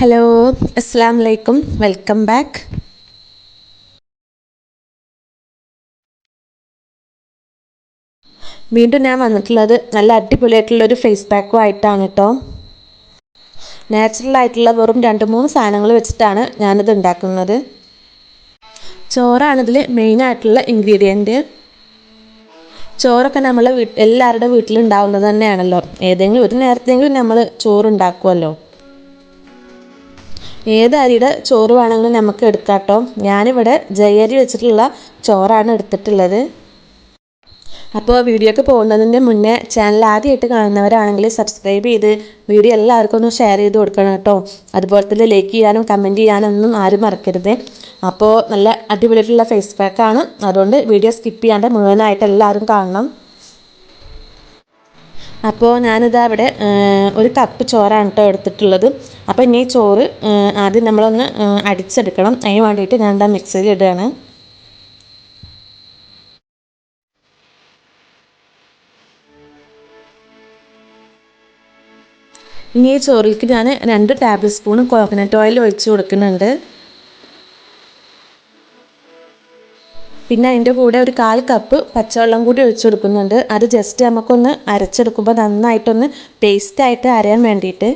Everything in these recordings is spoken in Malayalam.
ഹലോ അസ്സാം വലൈക്കും വെൽക്കം ബാക്ക് വീണ്ടും ഞാൻ വന്നിട്ടുള്ളത് നല്ല അടിപൊളിയായിട്ടുള്ളൊരു ഫേസ് പാക്കും ആയിട്ടാണ് കേട്ടോ നാച്ചുറൽ ആയിട്ടുള്ള വെറും രണ്ട് മൂന്ന് സാധനങ്ങൾ വെച്ചിട്ടാണ് ഞാനിത് ഉണ്ടാക്കുന്നത്. ചോറാണിതിൽ മെയിനായിട്ടുള്ള ഇൻഗ്രീഡിയന്റ് ചോറൊക്കെ നമ്മൾ എല്ലാവരുടെ വീട്ടിലുണ്ടാവുന്നത് തന്നെയാണല്ലോ. ഏതെങ്കിലും ഒരു നേരത്തെങ്കിലും നമ്മൾ ചോറുണ്ടാക്കുമല്ലോ ഏത് അരിയുടെ ചോറ് വേണമെങ്കിലും നമുക്ക് എടുക്കാം കേട്ടോ ഞാനിവിടെ ജയരി വെച്ചിട്ടുള്ള ചോറാണ് എടുത്തിട്ടുള്ളത്. അപ്പോൾ വീഡിയോക്ക് പോകുന്നതിന്റെ മുന്നേ ചാനൽ ആദ്യമായിട്ട് കാണുന്നവരാണെങ്കിൽ സബ്സ്ക്രൈബ് ചെയ്ത് വീഡിയോ എല്ലാവർക്കും ഒന്ന് ഷെയർ ചെയ്ത് കൊടുക്കണം കേട്ടോ. അതുപോലെ തന്നെ ലൈക്ക് ചെയ്യാനും കമന്റ് ചെയ്യാനൊന്നും ആരും മറക്കരുത്. അപ്പോൾ നല്ല അടിപൊളിയായിട്ടുള്ള ഫേസ് പാക്കാണ് അതുകൊണ്ട് വീഡിയോ സ്കിപ്പ് ചെയ്യാണ്ട് മുഴുവനായിട്ട് എല്ലാവരും കാണണം. അപ്പോൾ ഞാനിതാ ഇവിടെ ഒരു കപ്പ് ചോറാണ് കേട്ടോ എടുത്തിട്ടുള്ളത്. അപ്പോൾ ഇനി ചോറ് ആദ്യം നമ്മളൊന്ന് അടിച്ചെടുക്കണം. അതിന് വേണ്ടിയിട്ട് ഞാൻ എന്താ മിക്സിയിൽ ഇടുകയാണ്. ഇനി ഈ ചോറിലേക്ക് ഞാൻ രണ്ട് ടേബിൾ സ്പൂൺ കോക്കനട്ട് ഓയിൽ ഒഴിച്ച് കൊടുക്കുന്നുണ്ട്. പിന്നെ അതിന്റെ കൂടെ ഒരു കാൽ കപ്പ് പച്ചവെള്ളം കൂടി ഒഴിച്ചു കൊടുക്കുന്നുണ്ട്. അത് ജസ്റ്റ് നമുക്കൊന്ന് അരച്ചെടുക്കുമ്പോൾ നന്നായിട്ടൊന്ന് പേസ്റ്റായിട്ട് അരയാൻ വേണ്ടിയിട്ട്.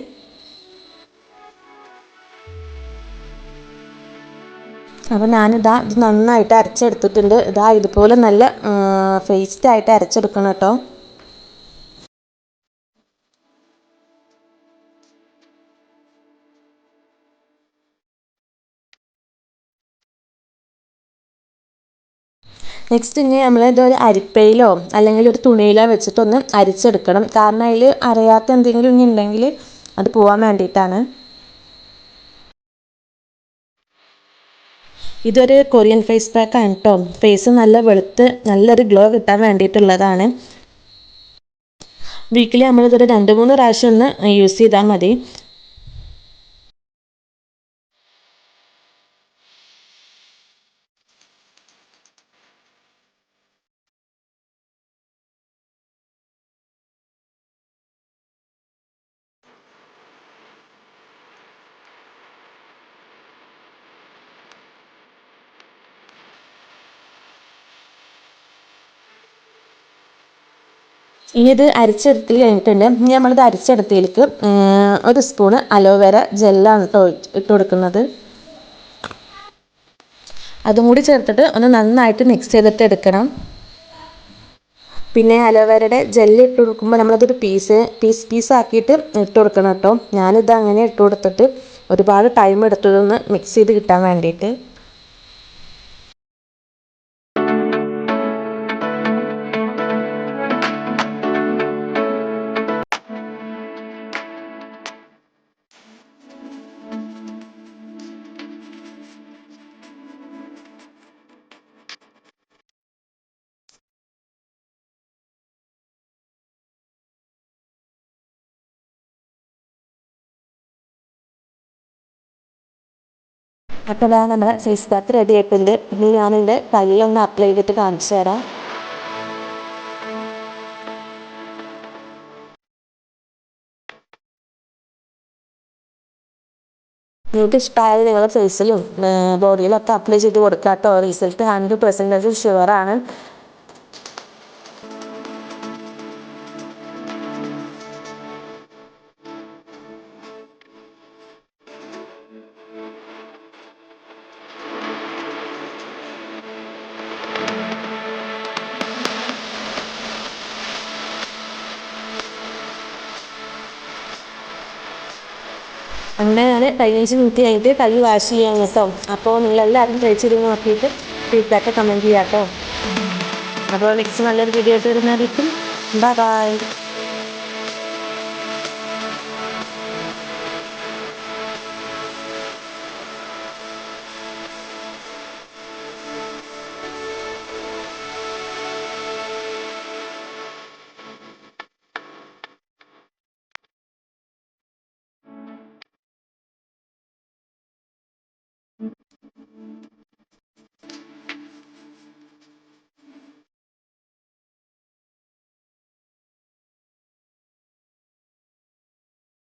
അപ്പോൾ ഞാനിതാ ഇത് നന്നായിട്ട് അരച്ചെടുത്തിട്ടുണ്ട്. ഇതാ ഇതുപോലെ നല്ല പേസ്റ്റായിട്ട് അരച്ചെടുക്കണം കേട്ടോ. നെക്സ്റ്റ് ഇനി നമ്മൾ ഒരു അരിപ്പയിലോ അല്ലെങ്കിൽ ഒരു തുണിയിലോ വെച്ചിട്ടൊന്ന് അരിച്ചെടുക്കണം. കാരണം അതിൽ അറിയാത്ത എന്തെങ്കിലും ഇനി ഉണ്ടെങ്കിൽ അത് പോവാൻ വേണ്ടിയിട്ടാണ്. ഇതൊരു കൊറിയൻ ഫേസ് പാക്ക് ആണ് കേട്ടോ ഫേസ് നല്ല വെളുത്ത് നല്ലൊരു ഗ്ലോ കിട്ടാൻ വേണ്ടിയിട്ടുള്ളതാണ്. വീക്കിലി നമ്മളിതൊരു രണ്ട് മൂന്ന് പ്രാവശ്യം ഒന്ന് യൂസ് ചെയ്താൽ മതി. ഇത് അരിച്ചെടുത്തിൽ കഴിഞ്ഞിട്ടുണ്ട്. ഇനി നമ്മളിത് അരിച്ചെടുത്തിലേക്ക് ഒരു സ്പൂണ് അലോവേര ജെല്ലാണ് കേട്ടോ ഇട്ട് കൊടുക്കുന്നത്. അതും കൂടി ചേർത്തിട്ട് ഒന്ന് നന്നായിട്ട് മിക്സ് ചെയ്തിട്ട് എടുക്കണം. പിന്നെ അലോവേരയുടെ ജെല്ല് ഇട്ട് കൊടുക്കുമ്പോൾ നമ്മളതൊരു പീസ് പീസ് പീസ് ആക്കിയിട്ട് ഇട്ട് കൊടുക്കണം കേട്ടോ. ഞാനിത് അങ്ങനെ ഇട്ട് കൊടുത്തിട്ട് ഒരുപാട് ടൈം എടുത്തതൊന്ന് മിക്സ് ചെയ്ത് കിട്ടാൻ വേണ്ടിയിട്ട്. അപ്പോൾ ഇതാ നമ്മുടെ ഫേസ് പാക്ക് റെഡി ആയിട്ടുണ്ട്. ഇനി ഞാനിന്റെ കയ്യിലൊന്ന് അപ്ലൈ ചെയ്തിട്ട് കാണിച്ചു തരാം. നിങ്ങൾക്ക് ഇഷ്ടമായത് നിങ്ങളുടെ ഫേസിലും ബോഡിയിലൊക്കെ അപ്ലൈ ചെയ്ത് കൊടുക്കാം കേട്ടോ റിസൾട്ട് ഹൺഡ്രഡ് പെർസെന്റേജ് ഷുവറാണ് അങ്ങനെ ഞാൻ കഴിഞ്ഞ മിനിറ്റ് കഴിഞ്ഞിട്ട് കൈ വാഷ് ചെയ്യാൻ കേട്ടോ. അപ്പോൾ നിങ്ങളെല്ലാവരും കഴിച്ചിരുന്ന് നോക്കിയിട്ട് ഫീഡ്ബാക്ക് കമന്റ് ചെയ്യാം കേട്ടോ അപ്പോൾ നെക്സ്റ്റ് നല്ലൊരു വീഡിയോ ആയിട്ട് വരുന്നതായിരിക്കും. Bye bye